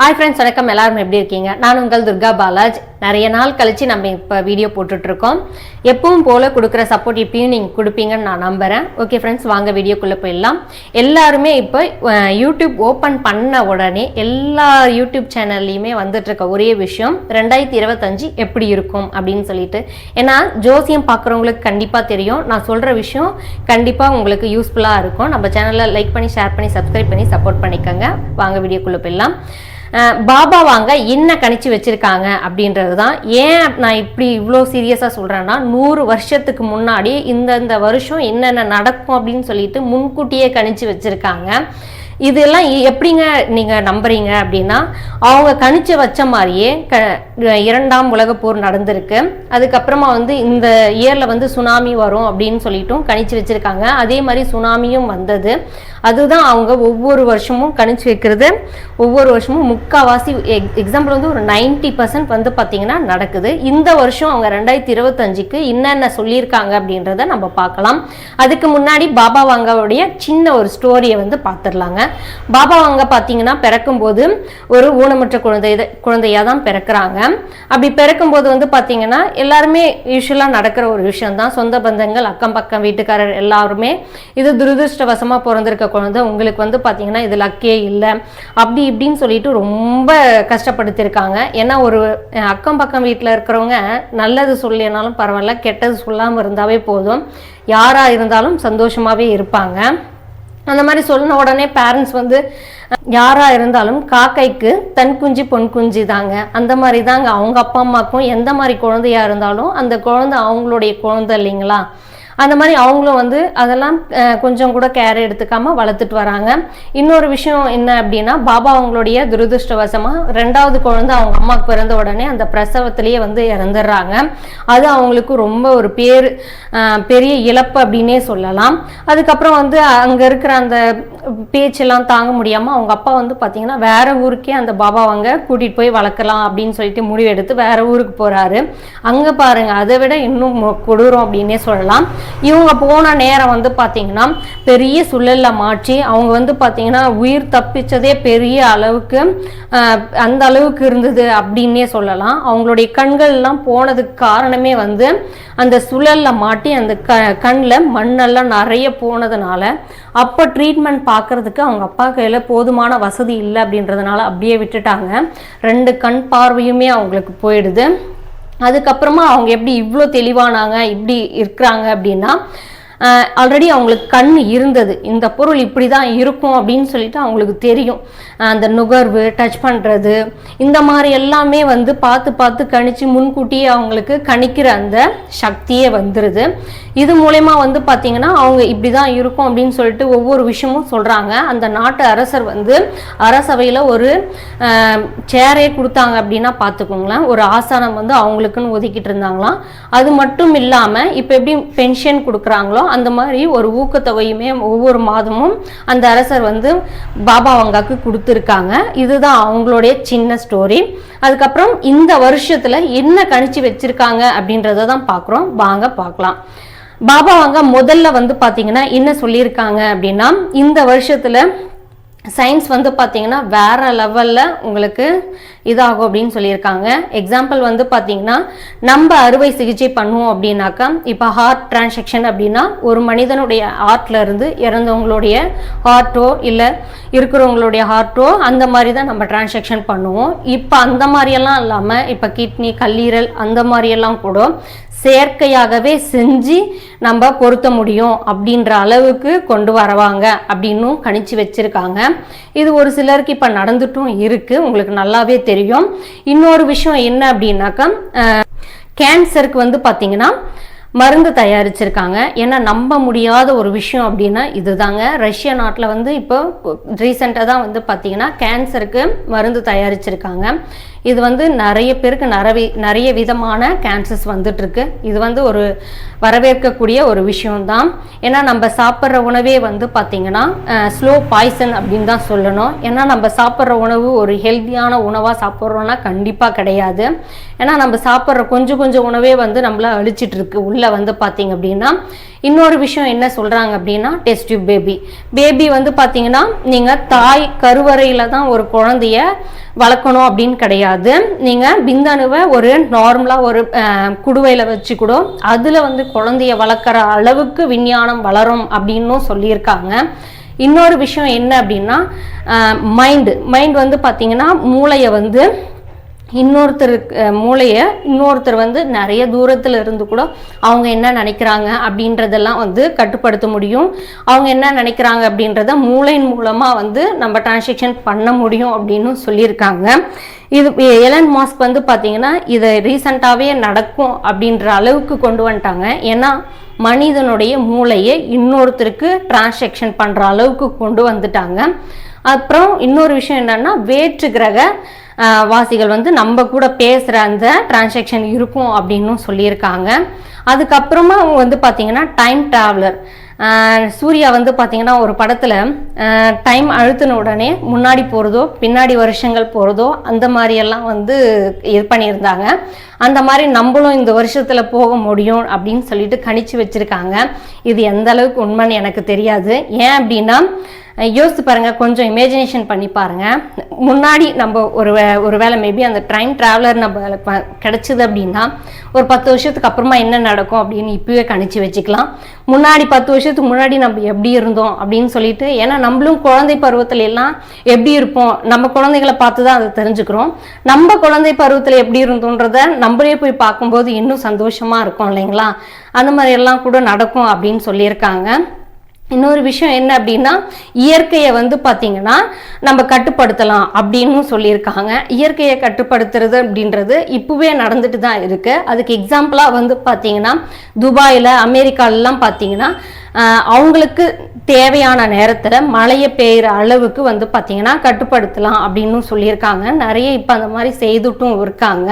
Hi friends வணக்கம். எல்லாரும் எப்படி இருக்கீங்க? நான் உங்கள் துர்கா பாலாஜ். நிறைய நாள் கழித்து நம்ம இப்போ வீடியோ போட்டுட்டு இருக்கோம் எப்பவும் போல் கொடுக்குற சப்போர்ட் இப்பயும் நீங்கள் கொடுப்பீங்கன்னு நான் நம்புகிறேன் ஓகே ஃப்ரெண்ட்ஸ் வாங்க வீடியோக்குள்ளே போயிடலாம். எல்லாருமே இப்போ யூடியூப் ஓப்பன் பண்ண உடனே எல்லா யூடியூப் சேனல்லையுமே வந்துட்டுருக்க ஒரே விஷயம் ரெண்டாயிரத்தி இருபத்தஞ்சு எப்படி இருக்கும் அப்படின்னு சொல்லிட்டு. ஏன்னா ஜோசியம் பார்க்குறவங்களுக்கு கண்டிப்பாக தெரியும். நான் சொல்கிற விஷயம் கண்டிப்பாக உங்களுக்கு யூஸ்ஃபுல்லாக இருக்கும். நம்ம சேனலில் லைக் பண்ணி ஷேர் பண்ணி சப்ஸ்கிரைப் பண்ணி சப்போர்ட் பண்ணிக்கோங்க. வாங்க வீடியோக்குள்ளே போயிடலாம். பாபா வாங்க என்ன கணிச்சு வச்சுருக்காங்க அப்படின்றது தான் ஏன் நான் இப்படி இவ்வளோ சீரியஸாக சொல்கிறேன்னா நூறு வருஷத்துக்கு முன்னாடி இந்தந்த வருஷம் என்னென்ன நடக்கும் அப்படின்னு சொல்லிட்டு முன்கூட்டியே கணிச்சு வச்சுருக்காங்க. இதெல்லாம் எப்படிங்க நீங்கள் நம்புறீங்க அப்படின்னா அவங்க கணிச்சு வச்ச மாதிரியே க இரண்டாம் உலகப் போர் நடந்திருக்கு. அதுக்கப்புறமா வந்து இந்த இயரில் வந்து சுனாமி வரும் அப்படின்னு சொல்லிட்டும் கணிச்சு வச்சுருக்காங்க. அதே மாதிரி சுனாமியும் வந்தது. அதுதான் அவங்க ஒவ்வொரு வருஷமும் கணிச்சு வைக்கிறது. ஒவ்வொரு வருஷமும் முக்காவாசி எக்ஸாம்பிள் வந்து ஒரு 90% பர்சன்ட் வந்து பார்த்திங்கன்னா நடக்குது. இந்த வருஷம் அவங்க ரெண்டாயிரத்தி இருபத்தஞ்சுக்கு என்னென்ன சொல்லியிருக்காங்க அப்படின்றத நம்ம பார்க்கலாம். அதுக்கு முன்னாடி பாபா வாங்காவுடைய சின்ன ஒரு ஸ்டோரியை வந்து பார்த்துடலாங்க பாபா வாங்க பார்த்தீங்கன்னா பிறக்கும்போது ஒரு ஊனமுற்ற குழந்தை குழந்தையாக தான் பிறக்கிறாங்க. அப்படி பிறக்கும்போது வந்து பார்த்தீங்கன்னா எல்லாருமே யூஸ்வலாக நடக்கிற ஒரு விஷயம் தான் சொந்த பந்தங்கள் அக்கம் பக்கம் வீட்டுக்காரர் எல்லாருமே இது துரதிருஷ்டவசமாக பிறந்திருக்க குழந்தை உங்களுக்கு வந்து பார்த்தீங்கன்னா இது லக்கே இல்லை. அப்படி இப்படின்னு சொல்லிட்டு ரொம்ப கஷ்டப்படுத்தியிருக்காங்க ஏன்னா ஒரு அக்கம் பக்கம் வீட்டில் இருக்கிறவங்க நல்லது சொல்லினாலும் பரவாயில்ல கெட்டது சொல்லாமல் இருந்தாவே போதும். யாராக இருந்தாலும் சந்தோஷமாகவே இருப்பாங்க. அந்த மாதிரி சொன்ன உடனே பேரண்ட்ஸ் வந்து யாராக இருந்தாலும் காக்கைக்கு தன் குஞ்சு பொன் குஞ்சு தாங்க. அந்த மாதிரி தாங்க அவங்க அப்பா அம்மாக்கும் எந்த மாதிரி குழந்தையா இருந்தாலும் அந்த குழந்தை அவங்களுடைய குழந்தை இல்லைங்களா? அந்த மாதிரி அவங்களும் வந்து அதெல்லாம் கொஞ்சம் கூட கேர் எடுத்துக்காம வளர்த்துட்டு வராங்க. இன்னொரு விஷயம் என்ன அப்படின்னா பாபா அவங்களுடைய துரதிருஷ்டவசமா ரெண்டாவது குழந்தை அவங்க அம்மாவுக்கு பிறந்த உடனே அந்த பிரசவத்திலேயே வந்து இறந்துடுறாங்க. அது அவங்களுக்கு ரொம்ப ஒரு பேர் பெரிய இழப்பு அப்படின்னே சொல்லலாம். அதுக்கப்புறம் வந்து அங்க இருக்கிற அந்த பேச்செல்லாம் தாங்க முடியாமல் அவங்க அப்பா வந்து பார்த்திங்கன்னா வேற ஊருக்கே அந்த பாபாவங்க கூட்டிகிட்டு போய் வளர்க்கலாம் அப்படின்னு சொல்லிட்டு முடிவு எடுத்து வேற ஊருக்கு போகிறாரு அங்கே பாருங்க அதை விட இன்னும் கொடூரம் அப்படின்னே சொல்லலாம். இவங்க போன நேரம் வந்து பார்த்திங்கன்னா பெரிய சுழல்ல மாற்றி அவங்க வந்து பார்த்திங்கன்னா உயிர் தப்பிச்சதே பெரிய அளவுக்கு அந்த அளவுக்கு இருந்தது அப்படின்னே சொல்லலாம். அவங்களுடைய கண்கள்லாம் போனதுக்கு காரணமே வந்து அந்த சுழல்ல மாட்டி அந்த க கண்ணில் மண்ணெல்லாம் நிறைய போனதுனால அப்போ ட்ரீட்மெண்ட் பார்க்கறதுக்கு அவங்க அப்பா கையில் போதுமான வசதி இல்லை அப்படின்றதுனால அப்படியே விட்டுட்டாங்க. ரெண்டு கண் பார்வையுமே அவங்களுக்கு போயிடுது. அதுக்கப்புறமா அவங்க எப்படி இவ்வளோ தெளிவானாங்க இப்படி இருக்கிறாங்க அப்படின்னா ஆல்ரெடி அவங்களுக்கு கண் இருந்தது. இந்த பொருள் இப்படி தான் இருக்கும் அப்படின்னு சொல்லிட்டு அவங்களுக்கு தெரியும். அந்த நுகர்வு டச் பண்ணுறது இந்த மாதிரி எல்லாமே வந்து பார்த்து பார்த்து கணிச்சு முன்கூட்டியே அவங்களுக்கு கணிக்கிற அந்த சக்தியே வந்துடுது இது மூலயமா வந்து பார்த்திங்கன்னா அவங்க இப்படி தான் இருக்கும் அப்படின்னு சொல்லிட்டு ஒவ்வொரு விஷயமும் சொல்கிறாங்க அந்த நாட்டு அரசர் வந்து அரசவையில் ஒரு சேரே கொடுத்தாங்க அப்படின்னா பார்த்துக்கோங்களேன். ஒரு ஆசானம் வந்து அவங்களுக்குன்னு ஒதுக்கிட்டு இருந்தாங்களாம். அது மட்டும் இல்லாமல் இப்போ எப்படி பென்ஷன் கொடுக்குறாங்களோ அந்த மாதிரி ஒரு ஊக்கத்தொகையுமே ஒவ்வொரு மாதமும் அந்த அரசர் வந்து பாபா வங்காக்கு கொடுத்துருக்காங்க. இதுதான் அவங்களுடைய சின்ன ஸ்டோரி அதுக்கப்புறம் இந்த வருஷத்தில் என்ன கணிச்சு வச்சிருக்காங்க அப்படின்றத தான் பார்க்குறோம் வாங்க பார்க்கலாம் பாபா வாங்க முதல்ல வந்து பார்த்தீங்கன்னா என்ன சொல்லியிருக்காங்க அப்படின்னா இந்த வருஷத்தில் சயின்ஸ் வந்து பார்த்தீங்கன்னா வேறு லெவலில் உங்களுக்கு இதாகும் அப்படின்னு சொல்லியிருக்காங்க. எக்ஸாம்பிள் வந்து பார்த்தீங்கன்னா நம்ம அறுவை சிகிச்சை பண்ணுவோம் அப்படின்னாக்கா இப்போ ஹார்ட் டிரான்சாக்ஷன் அப்படின்னா ஒரு மனிதனுடைய ஹார்ட்லேருந்து இறந்தவங்களுடைய ஹார்ட்டோ இல்லை இருக்கிறவங்களுடைய ஹார்ட்டோ அந்த மாதிரி தான் நம்ம டிரான்சாக்ஷன் பண்ணுவோம். இப்போ அந்த மாதிரியெல்லாம் இல்லாமல் இப்போ கிட்னி கல்லீரல் அந்த மாதிரியெல்லாம் கூட செயற்கையாகவே செஞ்சு நம்ம பொருத்த முடியும் அப்படின்ற அளவுக்கு கொண்டு வரவாங்க அப்படின்னும் கணிச்சு வச்சிருக்காங்க. இது ஒரு சிலருக்கு இப்போ நடந்துட்டும் இருக்குது உங்களுக்கு நல்லாவே தெரியும். இன்னொரு விஷயம் என்ன அப்படின்னாக்கா கேன்சருக்கு வந்து பார்த்தீங்கன்னா மருந்து தயாரிச்சிருக்காங்க. ஏன்னா நம்ப முடியாத ஒரு விஷயம் அப்படின்னா இதுதாங்க. ரஷ்ய நாட்டில் வந்து இப்போ ரீசெண்டாக தான் வந்து பார்த்திங்கன்னா கேன்சருக்கு மருந்து தயாரிச்சிருக்காங்க. இது வந்து நிறைய பேருக்கு நிறைய நிறைய விதமான கேன்சர்ஸ் வந்துட்டுருக்கு. இது வந்து ஒரு வரவேற்கக்கூடிய ஒரு விஷயம்தான். ஏன்னா நம்ம சாப்பிட்ற உணவே வந்து பார்த்திங்கன்னா ஸ்லோ பாய்சன் அப்படின்னு தான் சொல்லணும். ஏன்னா நம்ம சாப்பிட்ற உணவு ஒரு ஹெல்த்தியான உணவாக சாப்பிட்றோன்னா கண்டிப்பாக கிடையாது. ஏன்னா நம்ம சாப்பிட்ற கொஞ்சம் கொஞ்சம் உணவே வந்து நம்மள அழிச்சிட்ருக்கு உள்ளே வந்து பார்த்திங்க அப்படின்னா இன்னொரு விஷயம் என்ன சொல்கிறாங்க அப்படின்னா டெஸ்ட் டியூப் பேபி பேபி வந்து பார்த்தீங்கன்னா நீங்கள் தாய் கருவறையில் தான் ஒரு குழந்தைய வளர்க்கணும் அப்படின்னு கிடையாது. நீங்கள் பிந்தணுவை ஒரு நார்மலாக ஒரு குடுவையில் வச்சு கூட அதில் வந்து குழந்தைய வளர்க்குற அளவுக்கு விஞ்ஞானம் வளரும் அப்படின்னும் சொல்லியிருக்காங்க. இன்னொரு விஷயம் என்ன அப்படின்னா மைண்டு மைண்ட் வந்து பார்த்தீங்கன்னா மூளையை வந்து இன்னொருத்தர் மூளையை இன்னொருத்தர் வந்து நிறைய தூரத்தில் இருந்து கூட அவங்க என்ன நினைக்கிறாங்க அப்படின்றதெல்லாம் வந்து கட்டுப்படுத்த முடியும். அவங்க என்ன நினைக்கிறாங்க அப்படின்றத மூளையின் மூலமாக வந்து நம்ம டிரான்சாக்ஷன் பண்ண முடியும் அப்படின்னு சொல்லியிருக்காங்க. இது எலன் மாஸ்க் வந்து பார்த்தீங்கன்னா இதை ரீசண்டாகவே நடக்கும் அப்படின்ற அளவுக்கு கொண்டு வந்துட்டாங்க. ஏன்னா மனிதனுடைய மூளையை இன்னொருத்தருக்கு டிரான்சாக்ஷன் பண்ணுற அளவுக்கு கொண்டு வந்துட்டாங்க. அப்புறம் இன்னொரு விஷயம் என்னென்னா வேற்று கிரக வாசிகள் வந்து நம்ம கூட பேசுகிற அந்த டிரான்சாக்ஷன் இருக்கும் அப்படின்னும் சொல்லியிருக்காங்க. அதுக்கப்புறமா அவங்க வந்து பார்த்திங்கன்னா டைம் ட்ராவலர் சூர்யா வந்து பார்த்தீங்கன்னா ஒரு படத்தில் டைம் அழுத்தின உடனே முன்னாடி போகிறதோ பின்னாடி வருஷங்கள் போகிறதோ அந்த மாதிரியெல்லாம் வந்து இது பண்ணியிருந்தாங்க. அந்த மாதிரி நம்மளும் இந்த வருஷத்தில் போக முடியும் அப்படின்னு சொல்லிட்டு கணிச்சு வச்சுருக்காங்க. இது எந்த அளவுக்கு உண்மைன்னு எனக்கு தெரியாது. ஏன் அப்படின்னா யோசித்து பாருங்கள் கொஞ்சம் இமேஜினேஷன் பண்ணி பாருங்கள் முன்னாடி நம்ம ஒரு வே ஒரு வேலை மேபி அந்த டைம் ட்ராவலர் நம்ம கிடச்சிது அப்படின்னா ஒரு பத்து வருஷத்துக்கு அப்புறமா என்ன நடக்கும் அப்படின்னு இப்போவே கணிச்சு வச்சுக்கலாம். முன்னாடி பத்து வருஷத்துக்கு முன்னாடி நம்ம எப்படி இருந்தோம் அப்படின்னு சொல்லிட்டு ஏன்னா நம்மளும் குழந்தை பருவத்தில் எல்லாம் எப்படி இருப்போம்? நம்ம குழந்தைகளை பார்த்து தான் அதை தெரிஞ்சுக்கிறோம். நம்ம குழந்தை பருவத்தில் எப்படி இருந்தோன்றத நம்மளே போய் பார்க்கும்போது இன்னும் சந்தோஷமாக இருக்கும் இல்லைங்களா? அந்த மாதிரி எல்லாம் கூட நடக்கும் அப்படின்னு சொல்லியிருக்காங்க. இன்னொரு விஷயம் என்ன அப்படின்னா இயற்கையை வந்து பார்த்தீங்கன்னா நம்ம கட்டுப்படுத்தலாம் அப்படின்னு சொல்லியிருக்காங்க. இயற்கையை கட்டுப்படுத்துறது அப்படின்றது இப்போவே நடந்துட்டு தான் இருக்குது அதுக்கு எக்ஸாம்பிளாக வந்து பார்த்தீங்கன்னா துபாயில் அமெரிக்காலெலாம் பார்த்தீங்கன்னா அவங்களுக்கு தேவையான நேரத்தில் மழையை பெய்கிற அளவுக்கு வந்து பார்த்திங்கன்னா கட்டுப்படுத்தலாம் அப்படின்னு சொல்லியிருக்காங்க. நிறைய இப்போ அந்த மாதிரி செய்துட்டும் இருக்காங்க.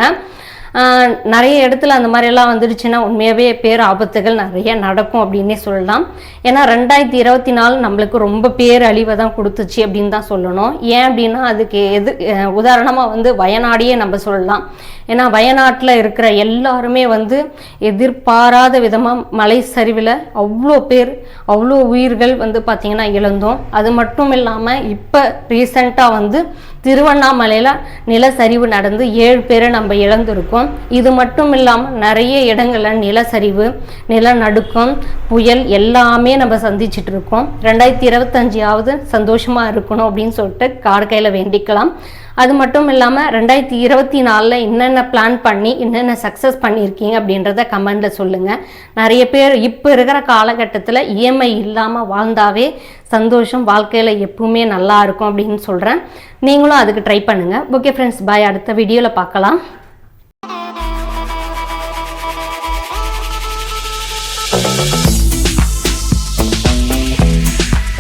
நிறைய இடத்துல அந்த மாதிரியெல்லாம் வந்துடுச்சுன்னா உண்மையாகவே பேர் ஆபத்துகள் நிறைய நடக்கும் அப்படின்னே சொல்லலாம். ஏன்னா ரெண்டாயிரத்தி இருபத்தி நாலு நம்மளுக்கு ரொம்ப பேர் அழிவை தான் கொடுத்துச்சு அப்படின்னு தான் சொல்லணும். ஏன் அப்படின்னா அதுக்கு எது உதாரணமாக வந்து வயநாடையே நம்ம சொல்லலாம். ஏன்னா வயநாட்டில் இருக்கிற எல்லாருமே வந்து எதிர்பாராத விதமாக மலை சரிவில் அவ்வளோ பேர் அவ்வளோ உயிர்கள் வந்து பார்த்திங்கன்னா இழந்தோம். அது மட்டும் இல்லாமல் இப்போ ரீசண்டாக வந்து திருவண்ணாமலையில் நிலச்சரிவு நடந்து ஏழு பேரை நம்ம இழந்திருக்கோம். இது மட்டும் இல்லாமல் நிறைய இடங்களில் நிலச்சரிவு நிலநடுக்கம் புயல் எல்லாமே நம்ம சந்திச்சுட்டு இருக்கோம் ரெண்டாயிரத்தி இருபத்தஞ்சாவது சந்தோஷமாக இருக்கணும் அப்படின்னு சொல்லிட்டு கார் கையில் வேண்டிக்கலாம். அது மட்டும் இல்லாமல் ரெண்டாயிரத்தி இருபத்தி நாலில் என்னென்ன பிளான் பண்ணி என்னென்ன சக்ஸஸ் பண்ணியிருக்கீங்க அப்படின்றத கமெண்டில் சொல்லுங்கள் நிறைய பேர் இப்போ இருக்கிற காலகட்டத்தில் இஎம்ஐ இல்லாமல் வாழ்ந்தாவே சந்தோஷம் வாழ்க்கையில் எப்பவுமே நல்லா இருக்கும் அப்படின்னு சொல்கிறேன் நீங்களும் அதுக்கு ட்ரை பண்ணுங்கள் ஓகே ஃப்ரெண்ட்ஸ் பாய் அடுத்த வீடியோவில் பார்க்கலாம்.